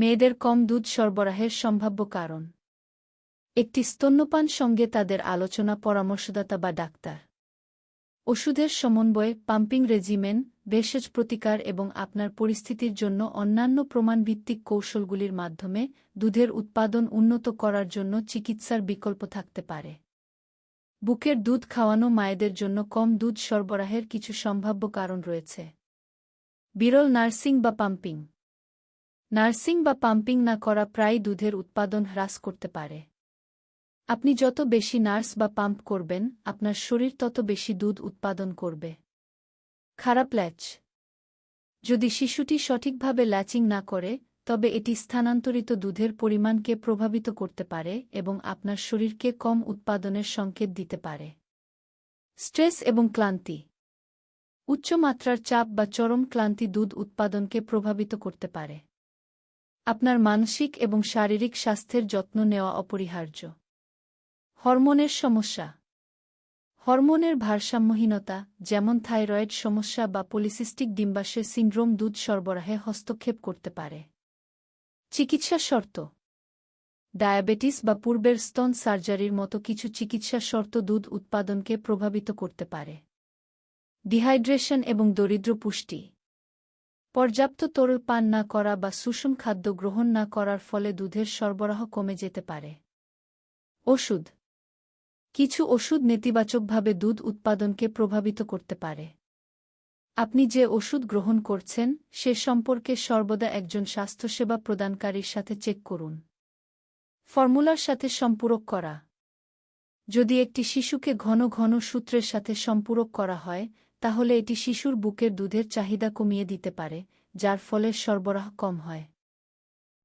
মেয়েদের কম দুধ সরবরাহের সম্ভাব্য কারণ। একটি স্তন্যপান সঙ্গে তাদের আলোচনা, পরামর্শদাতা বা ডাক্তার। ওষুধের সমন্বয়ে পাম্পিং রেজিমেন, ভেষজ প্রতিকার এবং আপনার পরিস্থিতির জন্য অন্যান্য প্রমাণভিত্তিক কৌশলগুলির মাধ্যমে দুধের উৎপাদন উন্নত করার জন্য চিকিৎসার বিকল্প থাকতে পারে। বুকের দুধ খাওয়ানো মায়েদের জন্য কম দুধ সরবরাহের কিছু সম্ভাব্য কারণ রয়েছে। বিরল নার্সিং বা পাম্পিং। নার্সিং বা পাম্পিং না করা প্রায় দুধের উৎপাদন হ্রাস করতে পারে। আপনি যত বেশি নার্স বা পাম্প করবেন, আপনার শরীর তত বেশি দুধ উৎপাদন করবে। খারাপ ল্যাচ। যদি শিশুটি সঠিকভাবে ল্যাচিং না করে, তবে এটি স্থানান্তরিত দুধের পরিমাণকে প্রভাবিত করতে পারে এবং আপনার শরীরকে কম উৎপাদনের সংকেত দিতে পারে। স্ট্রেস এবং ক্লান্তি। উচ্চমাত্রার চাপ বা চরম ক্লান্তি দুধ উৎপাদনকে প্রভাবিত করতে পারে। আপনার মানসিক এবং শারীরিক স্বাস্থ্যের যত্ন নেওয়া অপরিহার্য। হরমোনের সমস্যা। হরমোনের ভারসাম্যহীনতা, যেমন থাইরয়েড সমস্যা বা পলিসিস্টিক ডিম্বাশয় সিন্ড্রোম দুধ সরবরাহে হস্তক্ষেপ করতে পারে। চিকিৎসা শর্ত। ডায়াবেটিস বা পূর্বের স্তন সার্জারির মতো কিছু চিকিৎসা শর্ত দুধ উৎপাদনকে প্রভাবিত করতে পারে। ডিহাইড্রেশন এবং দরিদ্র পুষ্টি। পর্যাপ্ত তরল পান না করা বা সুষম খাদ্য গ্রহণ না করার ফলে দুধের সরবরাহ কমে যেতে পারে। ওষুধ। কিছু ওষুধ নেতিবাচকভাবে দুধ উৎপাদনকে প্রভাবিত করতে পারে। আপনি যে ওষুধ গ্রহণ করছেন, সে সম্পর্কে সর্বদা একজন স্বাস্থ্যসেবা প্রদানকারীর সাথে চেক করুন। ফর্মুলার সাথে সম্পূরক করা। যদি একটি শিশুকে ঘন ঘন সূত্রের সাথে সম্পূরক করা হয় তাহলে এটি শিশুর বুকের দুধের চাহিদা কমিয়ে দিতে পারে যার ফলে সরবরাহ কম হয়।